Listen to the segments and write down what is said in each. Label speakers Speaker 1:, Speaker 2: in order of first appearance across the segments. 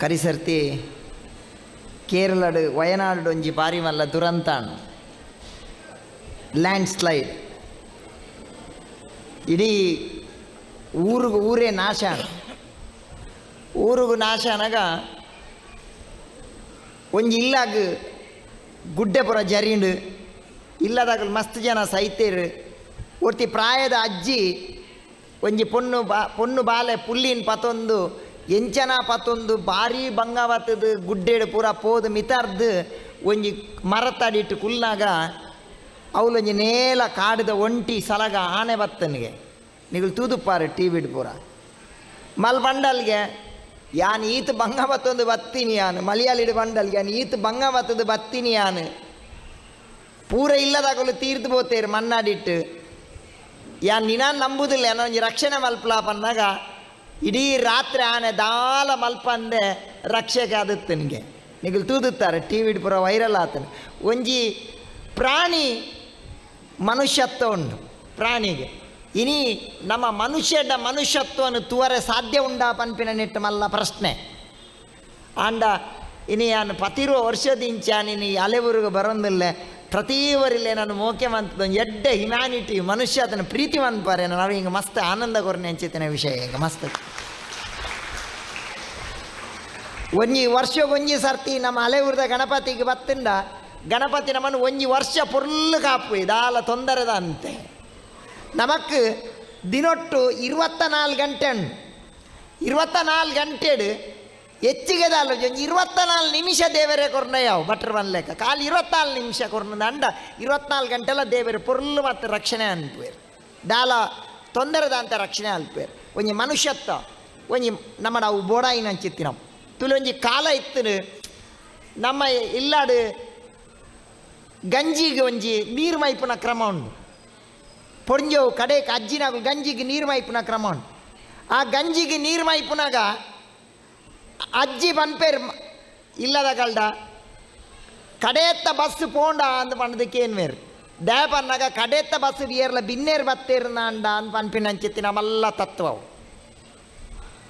Speaker 1: ಕರಿಸರ್ತಿ, ಕೇರಳಡು ವಯನಾಡು ಒಂಜಿ ಬಾರಿ ಮಲ್ಲ ದುರಂತ ಲ್ಯಾಂಡ್ ಸ್ಲೈಡ್ ಇಡೀ ಊರಿಗೂ, ಊರೇ ನಾಶ. ಊರಿಗೂ ನಾಶ ಅನಗ ಒಂಜಿ ಇಲ್ಲಾಗ ಗುಡ್ಡೆ ಪುರ ಜರಿಂಡು ಇಲ್ಲದಾಗ ಮಸ್ತ್ ಜನ ಸೈತೇರು. ಒರ್ತಿ ಪ್ರಾಯದ ಅಜ್ಜಿ, ಒಂಜಿ ಪೊಣ್ಣು ಬಾ ಪೊಣ್ಣು ಬಾಲೆ ಪುಲ್ಲಿನ ಪತೊಂದು ಎಂಚನ ಬಾರಿ ಭಾರಿ ಬಂಗಾವತ್ತದ ಗುಡ್ಡೆಡು ಪೂರ ಪೋದು ಮಿತರ್ದು ಒಂಜಿ ಮರತಾಡಿಟ್ಟು ಕುಲ್ನಾಗ ಅವಲೊಂಜಿ ನೇಲ ಕಾಡಿದ ಒಂಟಿ ಸಲಗ ಆನೆ ಬತ್ತನಿಗೆ. ನಿಗಳು ತೂದುಪ್ಪಾರು ಟಿ ವಿಡ್ ಪೂರ. ಮಲ್ ಬಂಡಲ್ಗೆ, ಯಾನ್ ಈತ್ ಬಂಗ ಬತ್ತೊಂದು ಬತ್ತೀನಿ ಯಾನು ಮಲಯಾಳಿಡು ಬಂಡಲ್ಗೆ, ಯಾನ್ ಈತ್ ಬಂಗ ಬತ್ತೀನಿ ಯಾನು. ಪೂರ ಇಲ್ಲದಾಗಲು ತೀರ್ದು ಬೋತೇರು ಮಣ್ಣಾಡಿಟ್ಟು ಯಾನ್ ನಿನಾನ್ ನಂಬುದಿಲ್ಲ ಒಂಜಿ ರಕ್ಷಣೆ ಮಲ್ಪಲ ಪನ್ನಾಗ ಇಡೀ ರಾತ್ರಿ ಆನೆ ದಾಲ ಮಲ್ಪಂದೆ ರಕ್ಷೆಗೆ ಆದತ್ತು ನಿಗಲ್ ತೂದುತ್ತಾರೆ, ಟಿ ವಿ ಪೂರ ವೈರಲ್ ಆತನು ಒಂಜಿ ಪ್ರಾಣಿ ಮನುಷ್ಯತ್ವ ಉಂಡು ಪ್ರಾಣಿಗೆ. ಇನಿ ನಮ್ಮ ಮನುಷ್ಯದ ಮನುಷ್ಯತ್ವವನ್ನು ತೂವರೆ ಸಾಧ್ಯ ಉಂಡಾ ಪನ್ಪಿನ ನಿಟ್ಟು ಮಲ್ಲ ಪ್ರಶ್ನೆ. ಆಂಡ, ಇನಿ ನಾನು ಪತಿರುವ ವರ್ಷದಿಂಚ ನೀನು ಅಲೆವರೆಗೂ ಬರೋದಿಲ್ಲ ಪ್ರತೀವರಿಲ್ಲೇ ನಾನು ಮೋಕೆ ಮಂತದ ಎಡ್ಡ ಹ್ಯುಮ್ಯಾನಿಟಿ ಮನುಷ್ಯ ಅದನ್ನು ಪ್ರೀತಿ ಮನ್ಪಾರೆ ನಾವು ಹಿಂಗೆ ಮಸ್ತ್ ಆನಂದ ಕೊರನೆ ಅಂಚಿತನ ವಿಷಯ ಈಗ, ಮಸ್ತ್. ಒಂಜಿ ವರ್ಷ ಒಂಜಿ ಸರ್ತಿ ನಮ್ಮ ಅಲೆವುರ್ದ ಗಣಪತಿಗೆ ಬತ್ತಿಂದ, ಗಣಪತಿ ನಮ್ಮನ್ನು ಒಂಜಿ ವರ್ಷ ಪುರ್ಲು ಕಾಪು ಇದಾಲ ತೊಂದರೆದ ಅಂತೆ. ನಮಕ್ ದಿನೊಟ್ಟು ಇರುವತ್ತ ನಾಲ್ಕು ಗಂಟೆ ಇರುವತ್ತ ನಾಲ್ಕು ಗಂಟೆಡು ಹೆಚ್ಚಿಗೆ ದಾಲ ಒಂಜಿ ಇರುವತ್ತ ನಾಲ್ಕು ನಿಮಿಷ ದೇವರೇ ಕೊರ್ನ ಯಾವ ಭಟ್ರು ಲೆಕ್ಕ ಕಾಲು ಇರುವತ್ತಾಲ್ಕು ನಿಮಿಷ ಕೊರ್ನದ ಅಂಡ ಇರುವತ್ನಾಲ್ಕು ಗಂಟೆಲ್ಲ ದೇವರು ಪುರ್ಲು ಮತ್ತು ರಕ್ಷಣೆ ಅನ್ಪೇರು ದಾಲ ತೊಂದರೆದ ಅಂತ ರಕ್ಷಣೆ ಅಲ್ಪೇರು ಒಂಜಿ ಮನುಷ್ಯತ್ವ, ಒಂಜಿ ನಮ್ಮ ನಾವು ಬೋಡಾಯಿನ ನಾವು. ತುಲೊಂಜಿ ಕಾಲ ಇತ್ತು ನಮ್ಮ ಇಲ್ಲಾಡು ಗಂಜಿಗೆ ಒಂಜಿ ನೀರು ಮೈಪುನ ಕ್ರಮ ಉಂಡು ಪೊಂಜವು ಕಡೆಗೆ ಅಜ್ಜಿನಾಗು ಗಂಜಿಗೆ ನೀರು ಮೈಪುನ ಕ್ರಮ ಉಂಟು. ಆ ಗಂಜಿಗೆ ನೀರು ಮೈಪುನಾಗ ಅಜ್ಜಿ ಪನ್ಪೇರು ಮ- ಇಲ್ಲದ ಕಲ್ಡ ಕಡೆಯತ್ತ ಬಸ್ ಪೋಂಡ ಅಂದ್ ಪಂಡದಕ್ಕೆ ಏನು ಮೇರು ದೇ ಪನ್ನಾಗ ಕಡೆಯತ್ತ ಬಸ್ ಬಿಯರ್ಲ ಬಿನ್ನೇರು ಬತ್ತೇರು ಅಂಡ ಅಂದ್ ಪನ್ಪಿನ ಅಂಚಿತ್ತಿ ನಮ್ಮಲ್ಲ ತತ್ವವು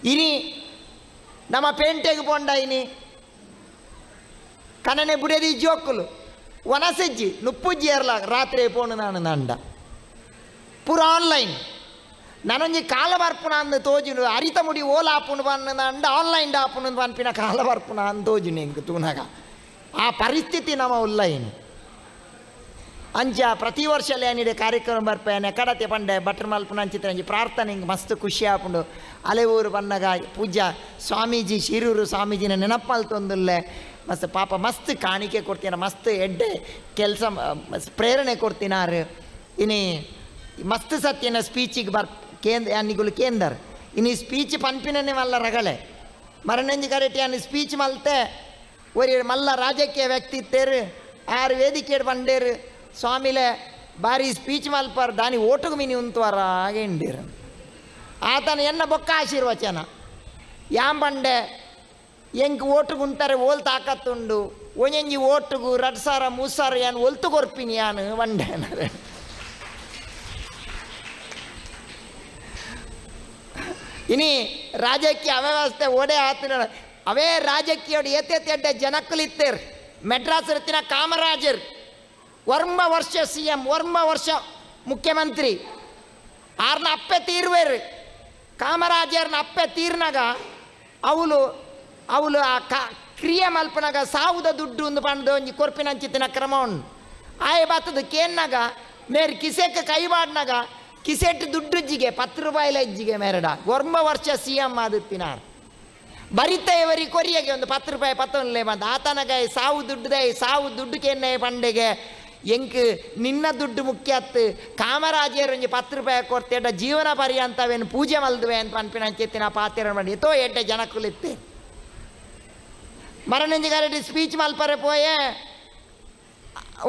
Speaker 1: ಇನಿ ನಮ್ಮ ಪೇಂಟೆಗೆ ಪೋಂಡ ಇನಿ ಕನನೆ ಬುಡದಿ ಜೋಕುಲು ವನಸಜ್ಜಿ ನುಪ್ಪುಜ್ಜಿ ಏರ್ಲ ರಾತ್ರಿ ಪೋಣು ನಾನು ನಂಡ ಪೂರ ಆನ್ಲೈನ್ ನನೊಂಜಿ ಕಾಲ ಬರ್ಪುನ ಅಂದ್ ತೋಜುಂಡು ಅರಿತ ಮುಡಿ ಓಲ ಆಪುಂಡು ಬನ್ನ ಅಂಡ ಆನ್ಲೈನ್ ಆಪುನ ಪನ್ಪಿನ ಕಾಲ ಬರ್ಪುನ ಅಂದ್ ತೋಜುಂಡು ಎಂಕ್ ತೂನಗ. ಆ ಪರಿಸ್ಥಿತಿ ನಮ್ಮ ಉಲ್ಲೈನ್ ಅಂಚ ಪ್ರತಿ ವರ್ಷ ಏನಿದೆ ಕಾರ್ಯಕ್ರಮ ಬರ್ಪೇನೆ, ಕಡತೆ ಪಂಡೆ ಬಟರ್ ಮಲ್ಪುನ ಅಂಚಿತ್ರ ಅಂಚಿ ಪ್ರಾರ್ಥನೆ ಹಿಂಗೆ ಮಸ್ತ್ ಖುಷಿ ಆಪುಂಡು. ಅಲೆ ಊರು ಬನ್ನಗ ಪೂಜಾ ಸ್ವಾಮೀಜಿ, ಶಿರೂರು ಸ್ವಾಮೀಜಿನ ನೆನಪಲ್ತೊಂದುಲ್ಲೆ, ಮಸ್ತ್ ಪಾಪ ಮಸ್ತ್ ಕಾಣಿಕೆ ಕೊಡ್ತೀನ, ಮಸ್ತ್ ಎಡ್ಡೆ ಕೆಲಸ ಪ್ರೇರಣೆ ಕೊಡ್ತೀನಾರು. ಇನಿ ಮಸ್ತ್ ಸತ್ಯನ ಸ್ಪೀಚಿಗೆ ಬರ್ ಕೇಂದ್ರ ಕೇಂದರ್? ಇನಿ ಸ್ಪೀಚ್ ಪನ್ಪಿನನೆ ಮಲ್ಲ ರಗಳೆ. ಮರಣಂಜಿ ಕರೆಟಿ ಅನ್ನು ಸ್ಪೀಚ್ ಮಲ್ತೆ? ಒರಿ ಮಲ್ಲ ರಾಜಕೀಯ ವ್ಯಕ್ತಿತ್ತೇರು ಆರು ವೇದಿಕೆ ಬಂಡೇರು ಸ್ವಾಮಿಲೆ, ಬಾರಿ ಸ್ಪೀಚ್ ಮಲ್ಪಾರ್, ದಾನಿ ಓಟುಗು ಮಿನಿ ಉಂತುವಾರ ಹಾಗೆ ಇಂಡೀರು ಆತನ ಎನ್ನ ಬೊಕ್ಕ ಆಶೀರ್ವಚನ? ಯಾಂ ಬಂಡೆ? ಎಂಕ್ ಓಟುಗು ಉಂಟಾರೆ ಓಲ್ ತಾಕತ್ತುಂಡು. ಒಂಜಂಜಿ ಓಟುಗು ರಡ್ ಸಾರ ಮೂರು ಸಾರ ಒಲ್ತು ಕೊರ್ಪಿನಿ ಯಾನು ಬಂಡೆ ಇನಿ ರಾಜಕೀಯ ಅವ್ಯವಸ್ಥೆ ಓಡೆ ಆತಿನ ಅವೇ ರಾಜಕೀಯ ಏತೆತ್ತೆಡ್ಡ ಜನಕ್ಕಲಿತ್ತೇರ್ ಮೆಡ್ರಾಸ್ ಇರ್ತಿನ ಕಾಮರಾಜರ್. ವರ್ಮ ವರ್ಷ ಸಿ ಎಂ, ವರ್ಮ ವರ್ಷ ಮುಖ್ಯಮಂತ್ರಿ. ಆರ್ನ ಅಪ್ಪೆ ತೀರ್ವೇರ್. ಕಾಮರಾಜರ್ನ ಅಪ್ಪೆ ತೀರ್ನಾಗ ಅವಳು ಅವಳು ಆ ಕ ಕ್ರಿಯೆ ಮಲ್ಪನಾಗ ಸಾವುದ ದುಡ್ಡು ಒಂದು ಪಂಡು ಒಂಜಿ ಕೊರ್ಪಿನ ಅಂಚಿತ್ತಿನ ಕ್ರಮ ಉಂಡು ಕೇನ್ನಾಗ ಮೇರ್ ಕಿಸೆಕ್ ಕೈಬಾಡ್ನಾಗ ಕಿಸೆಟ್ ದುಡ್ಡುಜ್ಜಿಗೆ ಪತ್ತು ರೂಪಾಯಿಲ ಇಜ್ಜಿಗೆ ಮೇರಡ. ಗೊರ್ಮ ವರ್ಷ ಸಿ ಎಂ ಆದಿತ್ತಿನಾರ್ ಬರಿತ ಇವರಿ ಕೊರಿಯಗೆ ಒಂದು ಪತ್ತು ರೂಪಾಯಿ ಪತ್ತೊಂದಲೇ ಬಂದ ಆತನಗಾಯಿ ಸಾವು ದುಡ್ಡುದೇ ಸಾವು ದುಡ್ಡು ಕೆನ್ನೆ ಪಂಡೆಗೆ ಎಂಕ್ ನಿನ್ನ ದುಡ್ಡು ಮುಖ್ಯ ಅತ್ತು. ಕಾಮರಾಜರು ಒಂಜಿ ಪತ್ತು ರೂಪಾಯಿ ಕೊಡ್ತೇಡ ಜೀವನ ಪರ್ಯಂತವೇನು ಪೂಜೆ ಮಲ್ದುವೆ ಅಂತ ಪನ್ಪಿನ ಅಂಚೆತ್ತಿನ ಪಾತ್ರ ಮಾಡಿ. ಎತ್ತೋ ಎಡ್ಡೆ ಜನಕ್ಕುಲಿತ್ತೆ ಮರಣಂಜಿ ಸ್ಪೀಚ್ ಮಲ್ಪರೆ ಪೋಯೆ,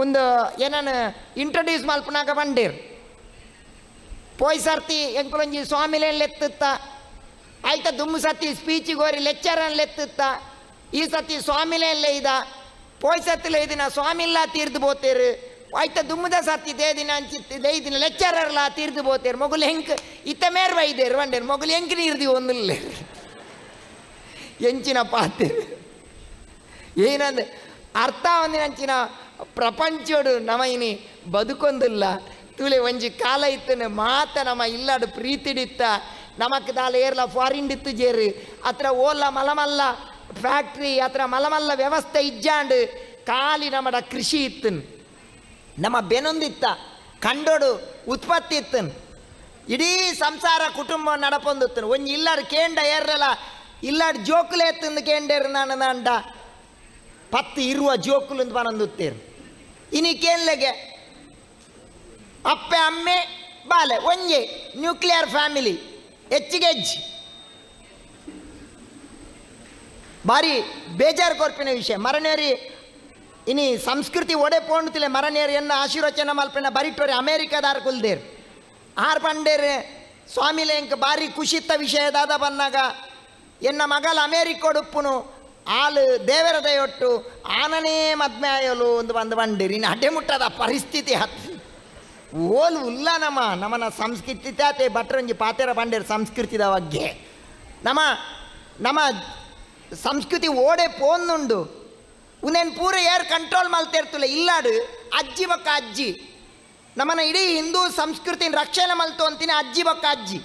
Speaker 1: ಒಂದು ಏನನ್ನು ಇಂಟ್ರೊಡ್ಯೂಸ್ ಮಲ್ಪನಾಗ ಬಂಡೀರ್ ಪೋಯ್ ಸರ್ತಿ ಎಂಕುಲೊಂಜಿ ಸ್ವಾಮಿಲೇನ್ ಲೆತ್ತಿತ್ತ? ಆಯ್ತ ದುಮ್ಮು ಸತಿ ಸ್ಪೀಚಿಗೆ ಹೋರಿ ಲೆಕ್ಚರನ್ ಲೆತ್ತುತ್ತ? ಈ ಸತಿ ಸ್ವಾಮಿಲೇನ್ಲೆ ಇದ? ಪೋಯ್ ಸತ್ತಿಲೆ ಇದಿನ ಸ್ವಾಮಿಲ್ಲ ತೀರ್ದು ಬೋತೇರು. ಆಯ್ತ ದುಮ್ಮದ ಸತಿ ದೇ ದಿನ ಅಂಚಿತ್ತು ದೇದಿನ ಲೆಕ್ಚರರ್ಲ ತೀರ್ದು ಬೋತೇರು. ಮೊಗುಲು ಹೆಂಕ್ ಇತ್ತ ಮೇರ್ ಬೈದೇರು ವಂಡೇರು. ಮೊಗುಲು ಹೆಂಕ್ ನೀರ್ದಿ ಒಂದಿಲ್ಲ? ಎಂಚಿನ ಪಾತ್ರ. ಏನಂದ್ರೆ ಅರ್ಥ ಒಂದಿನಂಚಿನ ಪ್ರಪಂಚೋಡು ನಮ ಇನಿ ಬದುಕೊಂದಿಲ್ಲ. ತುಳೆ ಒಂಜಿ ಕಾಲ ಇತ್ತನೆ ಮಾತ ನಮ್ಮ ಇಲ್ಲಾಡು ಪ್ರೀತಿಡಿತ್ತ ನಮಕ್ ದಾಲ ಏರ್ಲ ಫಾರಿನ್ ಇತ್ತು ಜೇರು ಅತ್ರ ಓಲ್ಲ ಮಲಮಲ್ಲ ಫ್ಯಾಕ್ಟ್ರಿ ಅತ್ರ ಮಲಮಲ್ಲ ವ್ಯವಸ್ಥೆ ಇಜ್ಜಾಂಡು ಕಾಲಿ ನಮ್ಮಡ ಕೃಷಿ ಇತ್ತನ್. ನಮ್ಮ ಬೆನೊಂದಿತ್ತ ಕಂಡೋಡು ಉತ್ಪತ್ತಿ ಇತ್ತನ್. ಇಡೀ ಸಂಸಾರ ಕುಟುಂಬ ನಡಪೊಂದು ಒಂಜಿ ಇಲ್ಲಾಡು ಕೇಂಡ ಏರ್ರಲ್ಲ ಇಲ್ಲಾಡು ಜೋಕುಲೆ ಎತ್ತಂದು ಕೇಂಡೇರು ನಾನು ನಂಡ ಪತ್ತು ಇರುವ ಜೋಕುಲು ಅಂತ ಬನಂದುತ್ತೇರು ಇನಿ ಕೇನ್ಲೆಗೆ ಅಪ್ಪೆ ಅಮ್ಮೆ ಬಾಲೆ ಒಂಜೆ ನ್ಯೂಕ್ಲಿಯರ್ ಫ್ಯಾಮಿಲಿ ಹೆಚ್ಚಿಗೆ ಹೆಜ್ಜಿ ಬಾರಿ ಬೇಜಾರು ಕೊರ್ಪಿನ ವಿಷಯ. ಮರನೇರಿ, ಇನಿ ಸಂಸ್ಕೃತಿ ಒಡೆ ಪೋಣ್ತಿಲೆ ಮರನೇರಿ ಎನ್ನ ಆಶೀರ್ವಚನ ಮಲ್ಪಿನ ಬರಿಟೋರಿ ಅಮೇರಿಕಾದಾರ ಕುಲ್ದೇರ್. ಆರ್ ಪಂಡೇರ್ ಸ್ವಾಮಿಲೆ ಎಂಕ್ ಬಾರಿ ಖುಷಿತ್ತ ವಿಷಯದಾದ ಬಂದಾಗ ಎನ್ನ ಮಗಲ ಅಮೇರಿಕೋಡು ಉಪ್ಪುನು ಆಳು ದೇವರ ದಯೊಟ್ಟು ಆನನೇ ಮದ್ಮೆ ಆಯಲು ಒಂದು ಬಂದು ಬಂಡಿರಿ ಅಡ್ಡೆ ಮುಟ್ಟದ ಪರಿಸ್ಥಿತಿ ಹತ್ತು. ಓಲು ಉಲ್ಲ ನಮ್ಮ ನಮ್ಮನ ಸಂಸ್ಕೃತಿ ತಾತೆ ಭಟ್ರಂಜಿ ಪಾತೆರ ಬಂಡೇರು ಸಂಸ್ಕೃತಿದ ಬಗ್ಗೆ. ನಮ್ಮ ನಮ್ಮ ಸಂಸ್ಕೃತಿ ಓಡೆ ಪೋನ್ನುಂಡು. ಉನೇನು ಪೂರ ಏರ್ ಕಂಟ್ರೋಲ್ ಮಲ್ತಿರ್ತಲ್ಲ ಇಲ್ಲಾಡು, ಅಜ್ಜಿ ಬಕ್ಕ ಅಜ್ಜಿ. ನಮ್ಮನ ಇಡೀ ಹಿಂದೂ ಸಂಸ್ಕೃತಿನ ರಕ್ಷಣೆ ಮಲ್ತು ಅಂತೀನಿ ಅಜ್ಜಿ ಬಕ್ಕ ಅಜ್ಜಿ.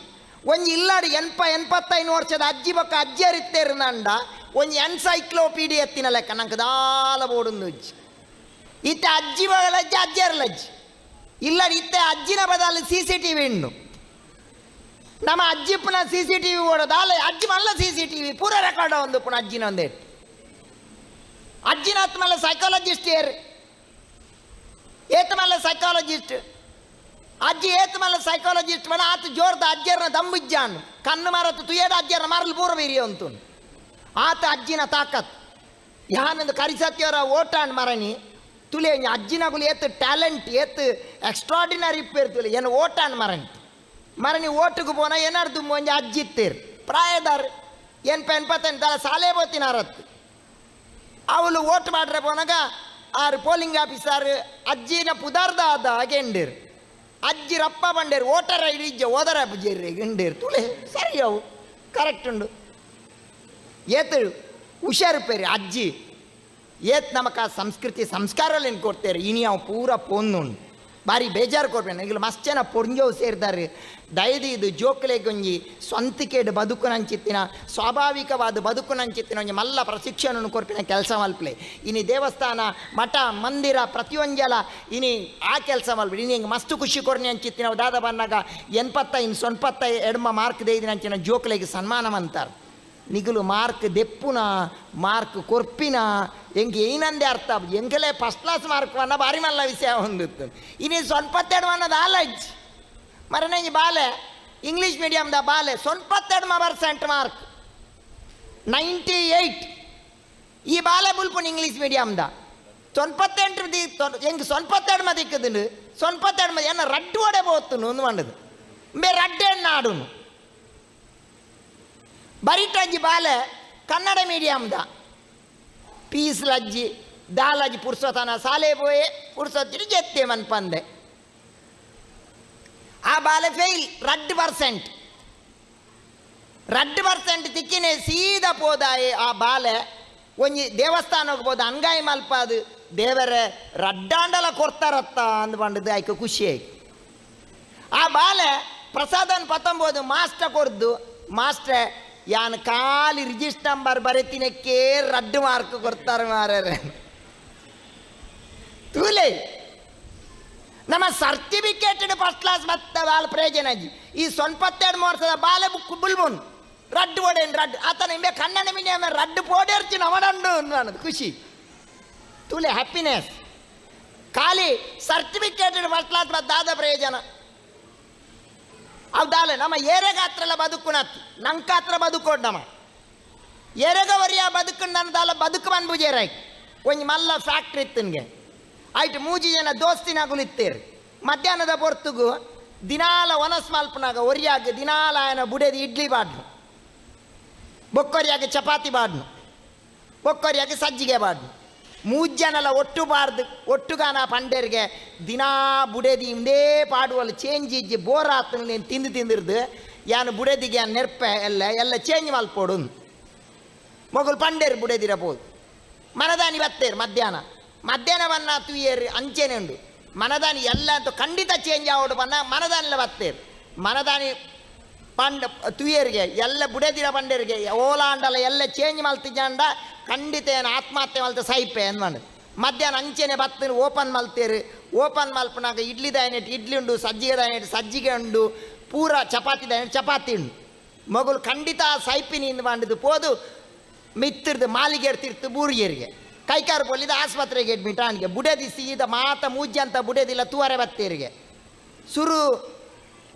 Speaker 1: ಒಂಜಿ ಇಲ್ಲಾಡು ಎನ್ಪ ಎನ್ಪತ್ತೈದು ವರ್ಷದ ಅಜ್ಜಿ ಬಕ್ಕ ಅಜ್ಜಿ ಅರಿತ್ತೇರು ನಂಡ ಒಂದು ಎನ್ಸೈಕ್ಲೋಪೀಡಿಯ ಎತ್ತಿನ ಲೆಕ್ಕ, ನಂಗೆ ದಾಲ ಬೋಡುಂದು ಅಜ್ಜಿ ಇತ್ತೆ ಅಜ್ಜಿ ಇಲ್ಲಡಿ ಇತ್ತೆ ಅಜ್ಜಿನ ಬದಲು ಸಿ ಸಿ ಟಿ ವಿ ಇನ್ನು. ನಮ್ಮ ಅಜ್ಜಿಪ್ಪನ ಪುನಃ ಸಿ ಸಿ ಟಿ ವಿ ಓಡೋದು. ಅಲ್ಲ, ಅಜ್ಜಿ ಮಲ್ಲ ಸಿ ಸಿ ಟಿ ವಿ ಪೂರ ರೆಕಾರ್ಡ್ ಒಂದು ಪುನಃ ಅಜ್ಜಿನ ಒಂದೇ ಅಜ್ಜಿನ ಹತ್ತು ಮಲ್ಲ ಸೈಕಾಲಜಿಸ್ಟ್ ಏರ್ ಏತ್ ಮಲ್ಲ ಸೈಕಾಲಜಿಸ್ಟ್ ಅಜ್ಜಿ ಏತ್ ಮಲ್ಲ ಸೈಕಾಲಜಿಸ್ಟ್ ಮನ, ಆತ ಜೋರ್ದ ಅಜ್ಜರ್ನ ದಮ್ಮಿಜ್ಜಾನು ಕಣ್ಣು ಮಾರತ್ತು ತುಯೇಡ ಅಜ್ಜರ ಮರಲು ಪೂರ ಬೀರಿ ಅಂತೂ ಆತ ಅಜ್ಜಿನ ತಾಕತ್. ಯಾನಂದು ಕರಿಸತ್ಯವರ ಓಟಾಣ್ ಮರಣಿ. ತುಲೆ ಅಜ್ಜಿನಗುಲು ಏತ್ ಟ್ಯಾಲೆಂಟ್ ಏತ್ ಎಕ್ಸ್ಟ್ರಾಡಿನರಿ ಇರ್ತಿಲ್ಲ ಏನು ಓಟಾಂಡ್ ಮರಣಿ ಮರಣಿ ಓಟುಗು ಪೋನ ಏನಾರ್ದು ಒಂಜಿ ಅಜ್ಜಿ ಇತ್ತೇರು ಪ್ರಾಯದಾರ್ ಏನು ಪೆನ್ ಪತ್ತೇನು ತಲ ಸಾಲೇ ಬೋತಿನ ಅರತ್ತು ಅವಳು ಓಟ್ ಮಾಡ್ರೆ ಪೋನಾಗ ಆರು ಪೋಲಿಂಗ್ ಆಫೀಸರ್ ಅಜ್ಜಿನ ಪುದಾರ್ದ ಆದ ಗೆಂಡೇರು ಅಜ್ಜಿ ರಪ್ಪ ಬಂಡೇರು ಓಟರ್ ಐಡಿ ಇಜ್ಜ ಓದರ ಬುಜೇರಿ ಗೆಂಡೇರು ತುಳೆ ಸರಿ ಅವು ಕರೆಕ್ಟ್ ಉಂಡು ಏತ್ ಹುಷಾರು ಪೇರಿ ಅಜ್ಜಿ ಏತ್ ನಮಕ ಸಂಸ್ಕೃತಿ ಸಂಸ್ಕಾರ ಏನು ಕೊಡ್ತೇರಿ ಇನಿ ಅವು ಪೂರ ಪೊಂದುಂಡು ಬಾರಿ ಬೇಜಾರು ಕೊಡ್ಬೇಡ ಈಗ ಮಸ್ತ್ ಜನ ಪೊಂಜೋ ಸೇರ್ತಾರೆ ದಯದಿ ಇದು ಜೋಕ್ಲೆಗೊಂಜಿ ಬದುಕು ನಂಚಿತ್ತಿನ, ಸ್ವಾಭಾವಿಕವಾದ ಬದುಕುನಂಚಿತ್ತಿನ ಒಂಜಿ ಮಲ್ಲ ಪ್ರಶಿಕ್ಷಣ ಕೊರ್ಪಿನ ಕೆಲಸ ಮಲ್ಪಲೆ. ಇನಿ ದೇವಸ್ಥಾನ, ಮಠ, ಮಂದಿರ ಪ್ರತಿಯೊಂಜಲ ಇನಿ ಆ ಕೆಲಸ ಮಲ್ಪಡಿ ಇನಿ ಹಿಂಗೆ ಮಸ್ತ್ ಖುಷಿ ಕೊರ್ನಿ ಅಂಚಿತ್ತಿನ ದಾದ ಬಂದಾಗ ಎನ್ಪತ್ತ ಇನ್ನು ಸ್ವಂಪತ್ತ ಎಡ್ಮ ಮಾರ್ಕ್ ದೇದಿನ ಅಂಚಿನ ಜೋಕ್ಲೆಗೆ ಸನ್ಮಾನ ಅಂತಾರೆ ನಿಗಲು ಮಾರ್ಕ್ ದೆಪ್ಪುನ, ಮಾರ್ಕ್ ಕೊರ್ಪಿನ ಎಂಗೆ ಏನಂದೆ ಅರ್ಥ ಎಂಗೆಲೆ ಫಸ್ಟ್ ಕ್ಲಾಸ್ ಮಾರ್ಕ್ ವನ್ನ ಬಾರಿ ಮಲ್ಲ ವಿಷಯ ಹೊಂದಿತ್ತು. ಇನ್ನು ಸೊನ್ಪತ್ತೆರಡು ಅನ್ನೋದು ಆಲಜ್ ಮರನೇಜಿ ಬಾಲೆ ಇಂಗ್ಲೀಷ್ ಮೀಡಿಯಮ್ದ ಬಾಲೆ, ಸೊನ್ಪತ್ತೆರಡು ಪರ್ಸೆಂಟ್ ಮಾರ್ಕ್ ನೈಂಟಿ ಏಯ್ಟ್ ಈ ಬಾಲೆ ಬುಲ್ಪುನ್ ಇಂಗ್ಲೀಷ್ ಮೀಡಿಯಮ್ದ ಸೊನ್ಪತ್ತೆಂಟು ದಿ ಹೆಂಗೆ ಸೊನ್ಪತ್ತೆರಡು ಮದಿ ಇಕ್ಕದು ಸೊನ್ಪತ್ತೆರಡು ಮದಿ ಎನ್ನ ರಡ್ಡು ಒಡೆ ಬೋತುನು ಒಂದು ಮಂಡದು. ಬೇ ರಡ್ಡೆ ಆಡುನು. ಬರಿಟಜ್ಜಿ ಬಾಲೆ ಕನ್ನಡ ಮೀಡಿಯಮ್ದ ಪೀಸ್ಲಜ್ಜಿ, ದಾಲಜ್ಜಿ ಪುರ್ಸೋತನ ಸಾಲೆ ಪೋಯೆ ಪುರ್ಸೊತ್ತಿರಿ ಜೆತ್ತೆ ಮನ್ಪಂದೆ ಆ ಬಾಲೆ ಫೇಲ್ ರಡ್ ಪರ್ಸೆಂಟ್. ರಡ್ ಪರ್ಸೆಂಟ್ ತಿಕ್ಕಿನೇ ಸೀದಾ ಪೋದಾಯೆ ಆ ಬಾಲೆ. ಒಂಜಿ ದೇವಸ್ಥಾನಕ್ಕೆ ಹೋದ ಅಂಗಾಯಿ ಮಲ್ಪಾದು, ದೇವರೇ ರಡ್ಡಾಂಡಲ ಕೊಡ್ತಾರತ್ತ ಅಂದ್ ಬಂಡದು ಆಯ್ಕೆ ಖುಷಿ ಆಯ್ತು ಆ ಬಾಲೆ ಪ್ರಸಾದನ ಪತ್ತಂಬೋದು ಮಾಸ್ಟರ್ ಕೊರ್ದು, ಮಾಸ್ಟ್ರೆ ಯಾನ್ ಖಾಲಿ ರಿಜಿಸ್ಟರ್ ನಂಬರ್ ಬರೆತಿನಕ್ಕೆ ರಡ್ಡು ಮಾರ್ಕ್ ಕೊಡ್ತಾರೆ ಮಾರ್ಯಾರೆ ತೂಲೆ. ನಮ್ಮ ಸರ್ಟಿಫಿಕೇಟೆಡ್ ಫಸ್ಟ್ ಕ್ಲಾಸ್ ಮತ್ತೆ ಬಾಲ ಪ್ರಯೋಜನ ಅಜ್ಜಿ ಈ ಸೊನ್ಪತ್ತೆರಡು ವರ್ಷದ ಬಾಲೆ ಬುಕ್ ಬುಲ್ಬುನ್. ರಡ್ಡು ಓಡೇನು, ರಡ್ಡು. ಆತನ ಇಂಬೆ ಕನ್ನಡ ಮೀಡಿಯಮ್ ರಡ್ಡು ಪೋಡೇರ್ಚಿ ನವಡಂಡು ಅನ್ನೋದು ಖುಷಿ. ತುಲೆ ಹ್ಯಾಪಿನೆಸ್ ಖಾಲಿ ಸರ್ಟಿಫಿಕೇಟೆಡ್ ಫಸ್ಟ್ ಕ್ಲಾಸ್ ದಾದ ಪ್ರಯೋಜನ. ಹೌದಾಲೆ, ನಮ್ಮ ಏರೆಗ ಹತ್ರ ಬದುಕುನತ್ ನಂಕ ಹತ್ರ ಬದುಕೋಡ್ ನಮ್ಮ. ಎರೆಗವರಿಯ ಬದುಕು ನನ್ನದಾಲ ಬದುಕು ಬಂದ್ಬುಜೇರಾಯ್ ಒಂಜಿ ಮಲ್ಲ ಫ್ಯಾಕ್ಟ್ರಿ ಇತ್ತನ್ಗೆ. ಆಯ್ತು ಮೂಜಿ ಜನ ದೋಸ್ತಿನಾಗುಲು ಇತ್ತೇರು ಮಧ್ಯಾಹ್ನದ ಪೊರ್ತುಗು ದಿನಾಲ ಒನಸ್ ಮಲ್ಪನಾಗ ಒರಿಯಾಗ ದಿನಾಲ ಆಯನ ಬುಡೇದು ಇಡ್ಲಿ ಬಾಡ್ನು. ಬೊಕ್ಕೊರಿಯಾಗ ಚಪಾತಿ ಬಾಡ್ನು. ಬೊಕ್ಕೊರಿಯಾಗ ಸಜ್ಜಿಗೆ ಬಾಡ್ನು. ಮೂಜ್ ಜನಲ ಒಟ್ಟು ಬಾರ್ದು ಒಟ್ಟುಗಾನ ಪಂಡೇರಿಗೆ ದಿನಾ ಬುಡೆದಿ ಇಂದೇ ಪಾಡುವಲ್ಲಿ ಚೇಂಜ್ ಇಜ್ಜಿ ಬೋರ್ ಆತು ನೀನು ತಿಂದು ತಿಂದಿರ್ದು ಯಾನು ಬುಡೆದಿಗೆ ನೆರ್ಪೆ ಎಲ್ಲ ಎಲ್ಲ ಚೇಂಜ್ ಮಲ್ಪೋಡು ಮೊಗಲು ಪಂಡೇರು ಬುಡದಿರಬಹುದು ಮನದಾನಿ ಬತ್ತೇರು ಮಧ್ಯಾಹ್ನ ಮಧ್ಯಾಹ್ನ ಬನ್ನ ತುಯ್ಯರು ಅಂಚೆನೆ ಉಂಡು ಮನದಾನಿ ಎಲ್ಲ ಅಂತೂ ಖಂಡಿತ ಚೇಂಜ್ ಆಗೋಡು ಬನ್ನ ಮನದಾನಿಲ್ಲ ಬತ್ತೇರು ಮನದಾನಿ ಪಂಡ ತುಯರಿಗೆ ಎಲ್ಲ ಬುಡದಿರ ಪಂಡರಿಗೆ ಓಲಾಂಡಲ ಎಲ್ಲ ಚೇಂಜ್ ಮಲ್ತಿಜಾಂಡ ಖಂಡಿತ ಏನು ಆತ್ಮಹತ್ಯೆ ಮಲ್ತ ಸೈಪೆ ಅಂದ್ಮಂಡು ಮಧ್ಯಾಹ್ನ ಅಂಚೆನೆ ಬತ್ತಿನ ಓಪನ್ ಮಲ್ತೇರು. ಓಪನ್ ಮಲ್ಪನಾಗ ಇಡ್ಲಿ ದಾಯನೆಟ್, ಇಡ್ಲಿ ಉಂಡು, ಸಜ್ಜಿಗೆ ದಾಯನೆಟ್, ಸಜ್ಜಿಗೆ ಉಂಡು, ಪೂರ ಚಪಾತಿ ದಾಯನೆಟ್, ಚಪಾತಿ ಉಂಡು. ಮಗುಲು ಖಂಡಿತ ಸೈಪಿನಿಂದ ಮಾಡಿದ್ದು ಪೋದು ಮಿತ್ತಿರ್ದು ಮಾಲಿಗೆ ಇರ್ತಿರ್ತು ಬೂರಿಗೆರಿಗೆ ಕೈಕಾರು ಪೊಲಿದ ಆಸ್ಪತ್ರೆಗೆ ಅಡ್ಮಿಟ್ ಆನ್ಗೆ. ಬುಡದಿ ಸೀದ ಮಾತ ಮೂಜ್ಜಿ ಅಂತ ಬುಡದಿಲ್ಲ, ತೂವರೆ ಬತ್ತೇರಿಗೆ. ಸುರು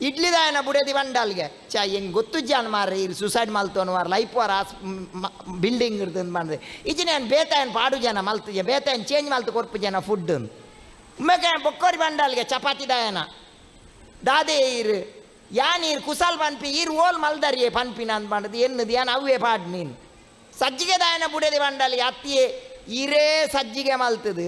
Speaker 1: ಇಡ್ಲಿದಾಯನ ಬುಡದಿ ಬಂಡಾಲ್ಗೆ ಚಾ ಹೆಂಗೆ ಗೊತ್ತು ಜಾನ್ ಮಾರ್ರಿ ಇಲ್ಲಿ ಸುಸೈಡ್ ಮಲ್ತೋನು ಮಾರ ಲೈಫ್ ವಾರ ಆಸ್ ಬಿಲ್ಡಿಂಗ್ ಇರ್ತಂದು ಮಾಡಿದೆ ಈಜಿ ನಾನು ಬೇತಾಯನ್ ಪಾಡು ಜನ ಮಲ್ತು ಬೇತಾಯನ್ ಚೇಂಜ್ ಮಲ್ತು ಕೊರ್ಪು ಜನ ಫುಡ್ ಉಮ್ಮೆಗೆ ಬೊಕ್ಕೋರಿ ಬಂಡಾಲ್ಗೆ ಚಪಾತಿ ದಾಯನ ದಾದೆ ಇರು ಯಾನ್ ಇರು ಕುಸಲ್ ಪನ್ಪಿ ಇರು ಓಲ್ ಮಲ್ದರಿಯೇ ಪನ್ಪಿನ ಅಂತ ಮಾಡಿದ್ ಎನ್ನದು ಯಾನ್ ಅವೇ ಪಾಡ್ ನೀನು ಸಜ್ಜಿಗೆ ದಾಯನ ಬುಡದಿ ಬಂಡಾಲಿಗೆ ಅತ್ತಿಯೇ ಇರೇ ಸಜ್ಜಿಗೆ ಮಲ್ತದು,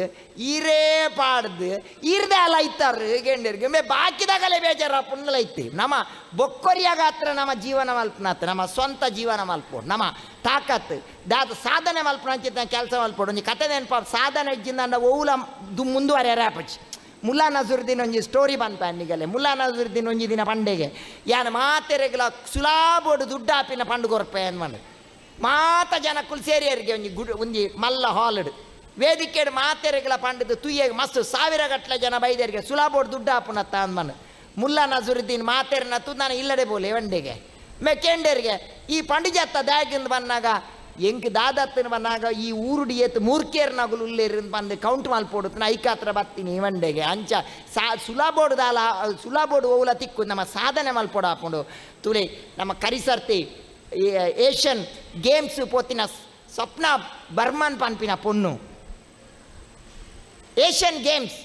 Speaker 1: ಇರೇ ಪಾಡ್ದು, ಇರ್ದೆ ಅಲ್ಲ ಗೆಂಡೆರ್ ಗೆಂಡರಿಗೆ ಮೇ ಬಾಕಿದಾಗಲೇ ಬೇಜಾರ ಪುಣ್ಯಲ ಐತಿ. ನಮ್ಮ ಬೊಕ್ಕೊರಿಯಾಗ ಹತ್ರ ನಮ್ಮ ಜೀವನ ಮಲ್ಪನತ್ತ ನಮ್ಮ ಸ್ವಂತ ಜೀವನ ಮಲ್ಪೋಡು ನಮ್ಮ ತಾಕತ್. ದಾದ ಸಾಧನೆ ಮಲ್ಪನ ಅಂಚಿತ ಕೆಲಸ ಮಲ್ಪೋಡು ಒಂಜಿ ಕತೆ ನೆನಪ ಸಾಧನೆ ಇಜ್ಜಿಂದ ಓಲ ದು ಮುಂದುವರೆ ರ್ಯಾಪಚ್ ಮುಲ್ಲಾ ನಜರುದ್ದೀನ್ ಒಂಜಿ ಸ್ಟೋರಿ ಬಂತ ಅನ್ನಿಗಲೆ. ಮುಲ್ಲಾ ನಜರುದ್ದೀನ್ ಒಂಜಿ ದಿನ ಪಂಡೆಗೆ. ಯಾನ ಮಾತೆರೆಗ್ಲ ಸುಲಾಬೋಡು ದುಡ್ಡು ಹಾಪಿನ ಪಂಡು ಕೊರ್ಪೆ ಅನ್ಮಂಡು ಮಾತ ಜನ ಕುಲ್ಸೇರಿಯರಿಗೆ ಒಂಜಿ ಗುಡ್ ಒಂಜಿ ಮಲ್ಲ ಹಾಲಡ್. ವೇದಿಕೆಡ್ ಮಾತೆರೆಗಳ ಪಂಡದು ತುಯ್ಯಗೆ ಮಸ್ತ್ ಸಾವಿರ ಗಟ್ಲೆ ಜನ ಬೈದರಿಗೆ ಸುಲಾಬೋಡ್ ದುಡ್ಡು ಹಾಪುನತ್ತ ಅಂದ್ಮನ್ ಮುಲ್ಲಾ ನಜರುದ್ದೀನ್ ಮಾತೆರನ್ನ ತು ನಾನು ಇಲ್ಲಡೆ ಬೋಲೆ ವಂಡೆಗೆ. ಮೆ ಕೆಂಡೇರಿಗೆ ಈ ಪಂಡಿಜತ್ತ ದಾಗಿಂದ ಬಂದಾಗ, ಎಂಕ್ ದಾದತ್ತಿನ ಬಂದಾಗ, ಈ ಊರುಡಿ ಎತ್ತು ಮೂರ್ಕೇರ್ ನಗಲು ಉಲ್ಲೇರಿಂದ ಬಂದು ಕೌಂಟ್ ಮಲ್ಪೋಡುತ್ತ ಐಕಾತ್ರ ಬರ್ತೀನಿ ವಂಡೆಗೆ. ಅಂಚ ಸಾ ಸುಲಾಬೋಡು ದಾಲ ಸುಲಾಬೋಡು ಓವುಲ ತಿಕ್ಕು ನಮ್ಮ ಸಾಧನೆ ಮಲ್ಪೋಡು ಹಾಕೊಂಡು ತುಳಿ ನಮ್ಮ ಕರಿಸರ್ತಿ ಏಷ್ಯನ್ ಗೇಮ್ಸ್ ಪೋತಿನ ಸ್ವಪ್ನ ಬರ್ಮನ್ ಪನ್ಪಿನ ಪೊನ್ನು ಏಷ್ಯನ್ ಗೇಮ್ಸ್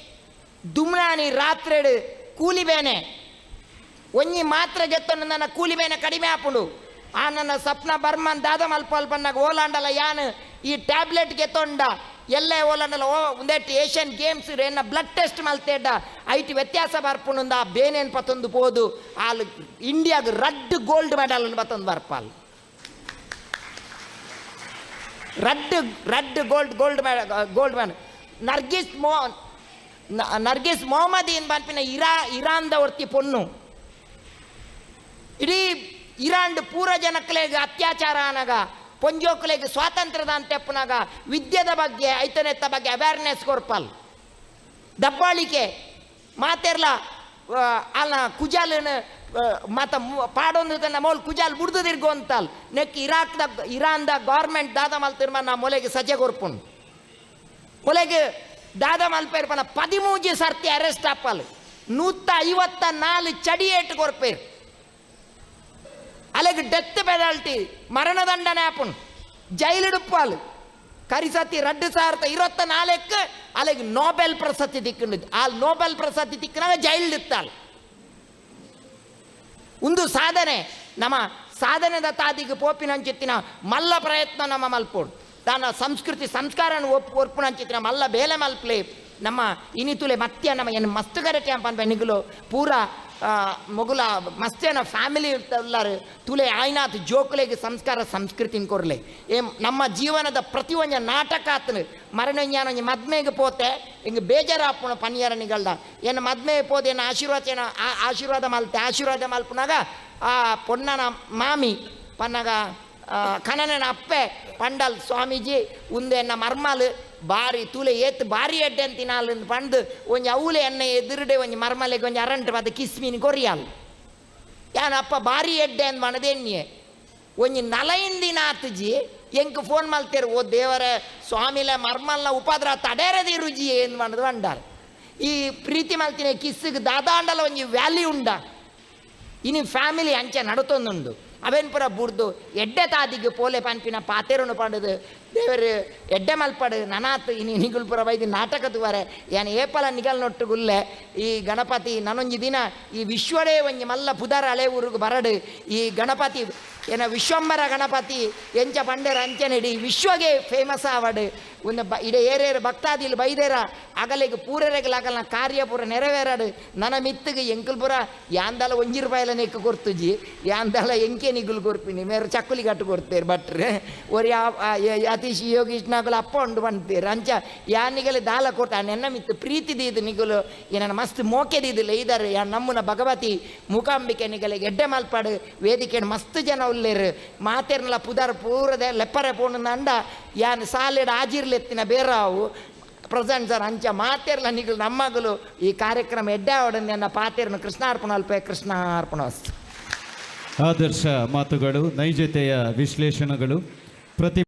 Speaker 1: ದುಮ್ನಾನಿ ರಾತ್ರೆಡು ಕೂಲಿಬೇನೆ ಒಂಜಿ ಮಾತ್ರ ಗೆತ್ತೊಂದು ನನ್ನ ಕೂಲಿಬೇನೆ ಕಡಿಮೆ ಹಾಪುಂಡು ಆ ನನ್ನ ಸಪ್ನ ಬರ್ಮನ್ ದಾದ ಮಲ್ಪ ಅಲ್ಪನ್ನಾಗ ಓಲಾಂಡಲ ಯಾನ್ ಈ ಟ್ಯಾಬ್ಲೆಟ್ ಗೆತ್ತೊಂಡ ಎಲ್ಲೇ ಓಲನಲ್ಲ ಓ ಒಂದೇಟ್ ಏಷ್ಯನ್ ಗೇಮ್ಸ್ ಏನ ಬ್ಲಡ್ ಟೆಸ್ಟ್ ಮಲ್ತೇಡ ಐಟ್ ವ್ಯತ್ಯಾಸ ಬರ್ಪುಂಡ ಬೇನೇನು ಪತ್ತೊಂದು ಪೋದು. ಆಲ್ ಇಂಡಿಯಾಗ ರಡ್ ಗೋಲ್ಡ್ ಮೆಡಲ್ ಬತ್ತೊಂದು ಬರ್ಪಾಲ್. ರಡ್ ರಡ್ gold gold gold medal Nargis ಮೋ ನರ್ಗಿಸ್ ಮೊಹಮ್ಮದ್ ಏನು ಪನ್ಪಿನ ಇರಾ, ಇರಾನ್ದ ಒರ್ತಿ ಪೊನ್ನು. ಇಡೀ ಇರಾಂಡ್ ಪೂರ ಜನಕ್ಕೆ ಅತ್ಯಾಚಾರ ಅನಾಗ ಪೊಂಜೋಕ್ಲೆಗೆ ಸ್ವಾತಂತ್ರ್ಯದ ಅಂತೆಪ್ಪನಾಗ ವಿದ್ಯೆದ ಬಗ್ಗೆ, ಐತನೆತ್ತ ಬಗ್ಗೆ ಅವೇರ್ನೆಸ್ ಕೊರ್ಪಲ್ ದಬ್ಬಾಳಿಕೆ, ಮಾತೆರ್ಲ ಅಲ್ಲ ಕುಜಾಲನ ಮತ್ತ ಪಾಡೊಂದು ತನ್ನ ಮೋಲ್ ಕುಜಾಲ್ ಬುಡ್ದು ತಿರ್ಗು ಅಂತಲ್. ನೆಕ್ ಇರಾಕ್ದ, ಇರಾನ್ದ ಗೌರ್ಮೆಂಟ್ ದಾದ ಮಲ್ತಿರ್ಮ ನಾ ಮೊಲೆಗೆ ಸಜೆ ಕೊರ್ಪುಂಡು ಮೊಲೆಗೆ ದಾದ ಮಲ್ಪೇರ್ಪನ ಪದಿಮೂಜಿ ಸರ್ತಿ ಅರೆಸ್ಟ್ ಆಪಲ್. ನೂತ ಐವತ್ತ ನಾಲ್ ಚಡಿ ಏಟ್ ಕೊರ್ಪೇರ್ ಅಲೆಗ್ ಡೆತ್ ಪೆನಾಲ್ಟಿ ಮರಣದಂಡನೆ ಆಪುನ್ ಜೈಲಿಡುಪ್ಪಾಲ್ ಕರಿಸತಿ ರಡ್ಡು ಸಾವಿರದ ಇರವತ್ತ ನಾಲ್ಕು ಅಲೆಗ್ ನೋಬೆಲ್ ಪ್ರಶಸ್ತಿ ತಿಕ್ಕಿಂಡು ಆ ನೋಬೆಲ್ ಪ್ರಶಸ್ತಿ ತಿಕ್ಕಿನಾಗ ಜೈಲಿಡುತ್ತಾಲ್ ಒಂದು ಸಾಧನೆ, ನಮ್ಮ ಸಾಧನೆದ ತಾದಿಗೆ ಪೋಪಿನಂಚಿತ್ತಿನ ಮಲ್ಲ ಪ್ರಯತ್ನ ನಮ್ಮ ಮಲ್ಪೋಡು. ತಾನ ಸಂಸ್ಕೃತಿ, ಸಂಸ್ಕಾರನ ಒಪ್ಪು ಒರ್ಪುನಂಚಿತ್ತಿನ ಮಲ್ಲ ಬೇಲೆ ಮಲ್ಪಲೆ. ನಮ್ಮ ಇನಿತುಲೆ ಮತ್ಯ ನಮ್ಮ ಏನು ಮಸ್ತ್ ಗರಟೆ ಅಂತ ನಿಗುಲು ಮೊಗುಲ, ಮಸ್ತೇನ ಫ್ಯಾಮಿಲಿ ಇರ್ತಾರು ತುಲೆ ಆಯ್ನಾತ್ ಜೋಕುಲೆಗೆ ಸಂಸ್ಕಾರ ಸಂಸ್ಕೃತಿನ ಕೊರ್ಲೆ. ಏ, ನಮ್ಮ ಜೀವನದ ಪ್ರತಿ ಒಂಜ ನಾಟಕ ಆತನು. ಮರಣಜ್ಞಾನ ಮದ್ಮೆಗೆ ಪೋತೆ, ಹಿಂಗೆ ಬೇಜಾರಾಪುಣ ಪನ್ಯರನಿಗಳ್ದ ಏನು ಮದ್ಮೆ ಪೋದೆ, ಏನು ಆಶೀರ್ವಾದ ಏನ ಆಶೀರ್ವಾದ ಮಲ್ತೆ, ಆಶೀರ್ವಾದ ಮಲ್ಪನಾಗ, ಆ, ಪೊನ್ನನ ಮಾಮಿ, ಪನ್ನಗ ಕನನನ ಅಪ್ಪೆ, ಪಂಡಲ್ ಸ್ವಾಮೀಜಿ, ಉಂದೆನ್ನ ಮರ್ಮಲ್ ಬಾರಿ ತೂಲೆ ಏತ್ ಬಾರಿ ಎಡ್ಡೆ ಅಂತಿನಾಲ್ ಪಂಡು ಒಂಜಿ ಅವಲೆ ಎಣ್ಣೆ ಎದುರುಡೆ, ಒಂಜಿ ಮರ್ಮಲೆ ಒಂಜಿ ಅರಂಟ್ ಬದ ಕಿಸ್ಮೀನ್ ಕೊರಿಯಾಲ್ ಯಾನ್ ಅಪ್ಪ ಬಾರಿ ಎಡ್ಡೆ ಅಂತ ಮಣದೆನ್ನಿಯೆ ಒಂಜಿ ನಲೈಂದಿನ ಆತಜಿ, ಎಂಕ್ ಫೋನ್ ಮಲ್ತೇರು, ಓ ದೇವರ, ಸ್ವಾಮಿಲ, ಮರ್ಮಲ್ನ ಉಪದ್ರ ತಡೇರದಿ ರುಜಿ ಏನು ಮಾಡೋದು ಅಂಡಾರ. ಈ ಪ್ರೀತಿ ಮಲ್ತಿನ ಕಿಸ್ಸಿಗೆ ದಾದಾಂಡಲ ಒಂಜಿ ವ್ಯಾಲ್ಯೂ ಉಂಡ ಇನಿ ಫ್ಯಾಮಿಲಿ ಅಂಚೆ ನಡುತ್ತೊಂದುಂಡು ಅವೇನ್ ಪುರ ಬುಡ್ದು ಎಡ್ಡೆ ತಾದಿಗೆ ಪೋಲೆ ಪನ್ಪಿನ ಪಾತೆರನು ಪಂಡದು ದೇವರು ಎಡ್ಡೆ ಮಲ್ಪಡು ನನಾತ್ ಇನಿ ನಿಗುಲ್ ಪುರ ಬೈದಿ ನಾಟಕದ ವರೆ ಏನ್ ಏಪಲ ನಿಗಲ್ ನೊಟ್ಟು ಗುಲ್ಲೆ ಈ ಗಣಪತಿ ನನೊಂಜಿ ದಿನ ಈ ವಿಶ್ವಡೇ ಒಂಜಿ ಮಲ್ಲ ಪುದರ್ ಹಳೆ ಊರಿಗೆ ಬರಡು ಈ ಗಣಪತಿ ಏನ ವಿಶ್ವಂಬರ ಗಣಪತಿ, ಎಂಚ ಪಂಡೆರ ಅಂಚೆ ಇಡೀ ವಿಶ್ವಗೆ ಫೇಮಸ್ ಆವಡ್. ಒಂದು ಬ, ಇಡ ಏರೇರು ಭಕ್ತಾದಿಲ್ ಬೈದೇರ, ಅಗಲಿಗೆ ಪೂರರೆಗಲಾಗಲ್ಲ ಕಾರ್ಯ ಪೂರ ನೆರವೇರಾಡು. ನನ್ನ ಮಿತ್ತಿಗೆ ಎಂಕಲ್ ಪುರ ಯಾಂದಲ ಒಂಜಿ ರೂಪಾಯಿಲ ನೆಕ್ಕು ಕೊರ್ತುಜಿ. ಯಾಂದಲ ಎಂಕೆ ನಿಗುಲು ಕೊರ್ಪಿನಿ, ಮೇರೆ ಚಕ್ಕುಲಿ ಕಟ್ಟು ಕೊಡ್ತೇರು ಭಟ್ರೆ. ಒರಿ ಯತೀಶ್ ಯೋಗೀಶ್ ನಾಗಲು ಅಪ್ಪ ಉಂಡು ಬಂತೇರು. ಅಂಚ ಯಾನಿಗಲೆ ದಾಲ ಕೊಟ್ಟ ನೆನ್ನ ಮಿತ್ತು ಪ್ರೀತಿ ದೀದು ನಿಗುಲು ಏನ ಮಸ್ತ್ ಮೋಕೆ ದೀದಿಲ್ಲ ಇದಾರೆ ಯಾ ನಮ್ಮನ ಭಗವತಿ ಮೂಕಾಂಬಿಕೆ ನಿಗಲೆ ಗೆಡ್ಡೆ ಮಲ್ಪಾಡು. ವೇದಿಕೆ ಮಸ್ತ್ ಜನ ಉಲ್ಲೇರು ಮಾತೇರ್ನಲ ಪುದಾರ್ ಪೂರದ ಲೆಪ್ಪರೆ ಪೋಣ ನಂಡ, ಯಾನ್ ಸಾಲೆಡ್ ಆಜಿರ್ಲೆತ್ತಿನ ಬೇರಾವು. ಪ್ರೆಸೆಂಟ್ ಸರ್, ಅಂಚ ಮಾತೇರ್ಲ ನಿಗಲು ನಮ್ಮಗಲು ಈ ಕಾರ್ಯಕ್ರಮ ಎಡ್ಡೆ ಅವಡನ್ನ ನನ್ನ ಪಾತೇರ್ನ ಕೃಷ್ಣಾರ್ಪಣ ಅಲ್ಪ ಕೃಷ್ಣಾರ್ಪಣ
Speaker 2: ಆದರ್ಶ ಮಾತುಗಳು, ನೈಜತೆಯ ವಿಶ್ಲೇಷಣೆಗಳು, ಪ್ರತಿ